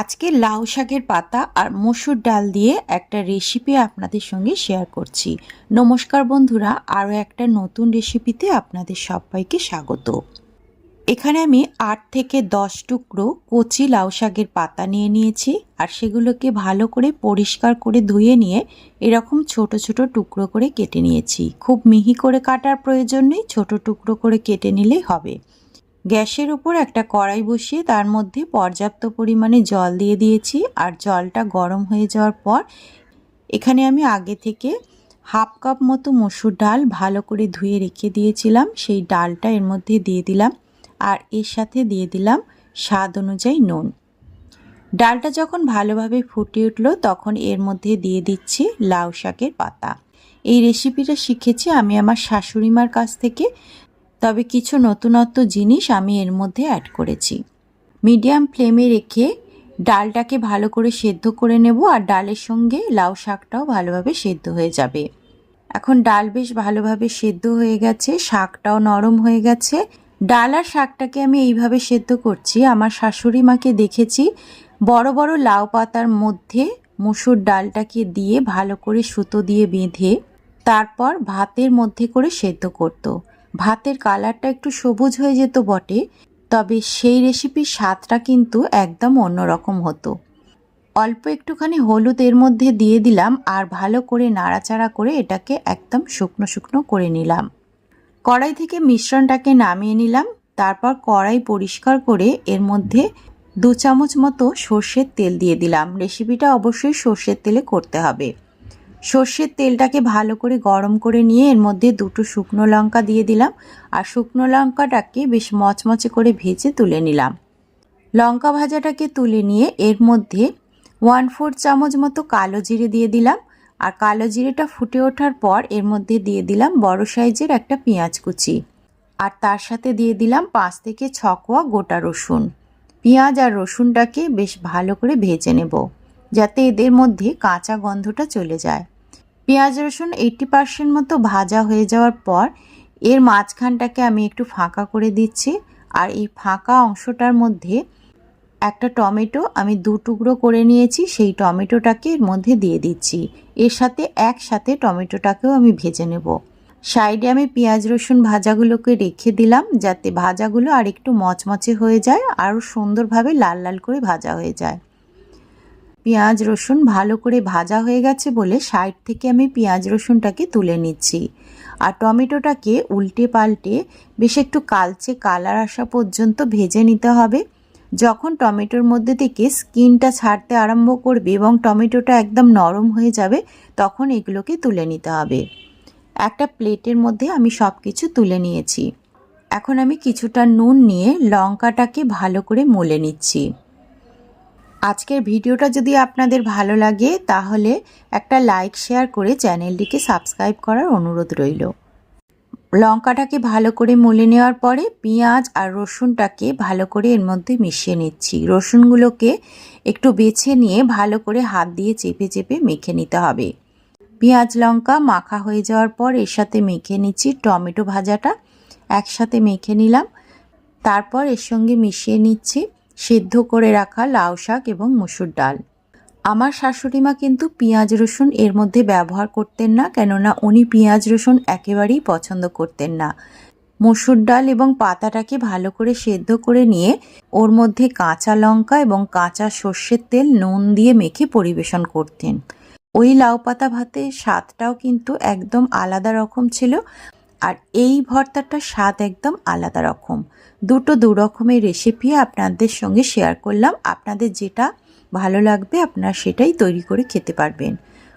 আজকে লাউ শাকের পাতা আর মসুর ডাল দিয়ে একটা রেসিপি আপনাদের সঙ্গে শেয়ার করছি। নমস্কার বন্ধুরা, আরও একটা নতুন রেসিপিতে আপনাদের সবাইকে স্বাগত। এখানে আমি আট থেকে দশ টুকরো কচি লাউ শাকের পাতা নিয়ে নিয়েছি আর সেগুলোকে ভালো করে পরিষ্কার করে ধুয়ে নিয়ে এরকম ছোট ছোট টুকরো করে কেটে নিয়েছি। খুব মিহি করে কাটার প্রয়োজন নেই, ছোট টুকরো করে কেটে নিলেই হবে। গ্যাসের উপর একটা কড়াই বসিয়ে তার মধ্যে পর্যাপ্ত পরিমাণে জল দিয়ে দিয়েছি আর জলটা গরম হয়ে যাওয়ার পর এখানে আমি আগে থেকে হাফ কাপ মতো মসুর ডাল ভালো করে ধুয়ে রেখে দিয়েছিলাম। সেই ডালটা এর মধ্যে দিয়ে দিলাম আর এর সাথে দিয়ে দিলাম স্বাদ অনুযায়ী নুন। ডালটা যখন ভালোভাবে ফুটে উঠল তখন এর মধ্যে দিয়ে দিচ্ছি লাউ শাকের পাতা। এই রেসিপিটা শিখেছি আমি আমার শাশুড়ি মার কাছ থেকে। তবে কিছু নতুনত্ব জিনিস আমি এর মধ্যে অ্যাড করেছি। মিডিয়াম ফ্লেমে রেখে ডালটাকে ভালো করে সেদ্ধ করে নেব আর ডালের সঙ্গে লাউ শাকটাও ভালোভাবে সেদ্ধ হয়ে যাবে। এখন ডাল বেশ ভালোভাবে সেদ্ধ হয়ে গেছে, শাকটাও নরম হয়ে গেছে। ডাল আর শাকটাকে আমি এইভাবে সেদ্ধ করছি। আমার শাশুড়ি মাকে দেখেছি বড় বড় লাউ পাতার মধ্যে মুসুর ডালটাকে দিয়ে ভালো করে সুতো দিয়ে বেঁধে, তারপর ভাতের মধ্যে করে সেদ্ধ করতো। ভাতের কালারটা একটু সবুজ হয়ে যেত বটে, তবে সেই রেসিপির স্বাদটা কিন্তু একদম অন্যরকম হতো। অল্প একটুখানি হলুদ এর মধ্যে দিয়ে দিলাম আর ভালো করে নাড়াচাড়া করে এটাকে একদম শুকনো শুকনো করে নিলাম। কড়াই থেকে মিশ্রণটাকে নামিয়ে নিলাম, তারপর কড়াই পরিষ্কার করে এর মধ্যে দু চামচ মতো সর্ষের তেল দিয়ে দিলাম। রেসিপিটা অবশ্যই সর্ষের তেলে করতে হবে। সর্ষের তেলটাকে ভালো করে গরম করে নিয়ে এর মধ্যে দুটো শুকনো লঙ্কা দিয়ে দিলাম আর শুকনো লঙ্কাটাকে বেশ মচমচে করে ভেজে তুলে নিলাম। লঙ্কা ভাজাটাকে তুলে নিয়ে এর মধ্যে ওয়ান ফোর চামচ মতো কালো জিরে দিয়ে দিলাম আর কালো জিরেটা ফুটে ওঠার পর এর মধ্যে দিয়ে দিলাম বড় সাইজের একটা পেঁয়াজ কুচি আর তার সাথে দিয়ে দিলাম পাঁচ থেকে ছ কোয়া গোটা রসুন। পেঁয়াজ আর রসুনটাকে বেশ ভালো করে ভেজে নেব। যাতে এদের মধ্যে কাঁচা গন্ধটা চলে যায়। পেঁয়াজ রসুন এইটটি পার্সেন্ট মতো ভাজা হয়ে যাওয়ার পর এর মাঝখানটাকে আমি একটু ফাঁকা করে দিচ্ছি আর এই ফাঁকা অংশটার মধ্যে একটা টমেটো আমি দু টুকরো করে নিয়েছি, সেই টমেটোটাকে এর মধ্যে দিয়ে দিচ্ছি। এর সাথে একসাথে টমেটোটাকেও আমি ভেজে নেব। সাইডে আমি পেঁয়াজ রসুন ভাজাগুলোকে রেখে দিলাম যাতে ভাজাগুলো আর একটু মচমচে হয়ে যায়, আরও সুন্দরভাবে লাল লাল করে ভাজা হয়ে যায়। পেঁয়াজ রসুন ভালো করে ভাজা হয়ে গেছে বলে সাইড থেকে আমি পেঁয়াজ রসুনটাকে তুলে নিচ্ছি। আর টমেটোটাকে উল্টে পাল্টে বেশ একটু কালচে কালার আসা পর্যন্ত ভেজে নিতে হবে। যখন টমেটোর মধ্যে থেকে স্কিনটা ছাড়তে আরম্ভ করবে এবং টমেটোটা একদম নরম হয়ে যাবে, তখন এগুলোকে তুলে নিতে হবে। একটা প্লেটের মধ্যে আমি সব কিছু তুলে নিয়েছি। এখন আমি কিছুটা নুন নিয়ে লঙ্কাটাকে ভালো করে মলে নিচ্ছি। আজকের ভিডিওটা যদি আপনাদের ভালো লাগে, তাহলে একটা লাইক, শেয়ার করে চ্যানেলটিকে সাবস্ক্রাইব করার অনুরোধ রইল। লঙ্কাটাকে ভালো করে মলে নেওয়ার পরে পেঁয়াজ আর রসুনটাকে ভালো করে এর মধ্যে মিশিয়ে নিচ্ছি। রসুনগুলোকে একটু বেছে নিয়ে ভালো করে হাত দিয়ে চেপে চেপে মেখে নিতে হবে। পেঁয়াজ, লঙ্কা মাখা হয়ে যাওয়ার পর এর সাথে মেখে নিচ্ছি টমেটো ভাজাটা। একসাথে মেখে নিলাম। তারপর এর সঙ্গে মিশিয়ে নিচ্ছি সেদ্ধ করে রাখা লাউ শাক এবং মসুর ডাল। আমার শাশুড়ি মা কিন্তু পেঁয়াজ রসুন এর মধ্যে ব্যবহার করতেন না, কেননা উনি পেঁয়াজ রসুন একেবারেই পছন্দ করতেন না। মসুর ডাল এবং পাতাটাকে ভালো করে সেদ্ধ করে নিয়ে ওর মধ্যে কাঁচা লঙ্কা এবং কাঁচা সর্ষের তেল, নুন দিয়ে মেখে পরিবেশন করতেন। ওই লাউ পাতা ভাতের স্বাদটাও কিন্তু একদম আলাদা রকম ছিল। আর এই ভর্তাটার স্বাদ একদম আলাদা রকম। দুটো দু রকমের রেসিপি আপনাদের সঙ্গে শেয়ার করলাম। আপনাদের যেটা ভালো লাগবে, আপনারা সেটাই তৈরি করে খেতে পারবেন।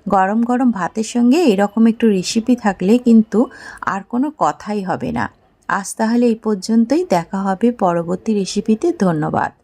গরম গরম ভাতের সঙ্গে এরকম একটু রেসিপি থাকলে কিন্তু আর কোনো কথাই হবে না। আজ তাহলে এই পর্যন্তই। দেখা হবে পরবর্তী রেসিপিতে ধন্যবাদ।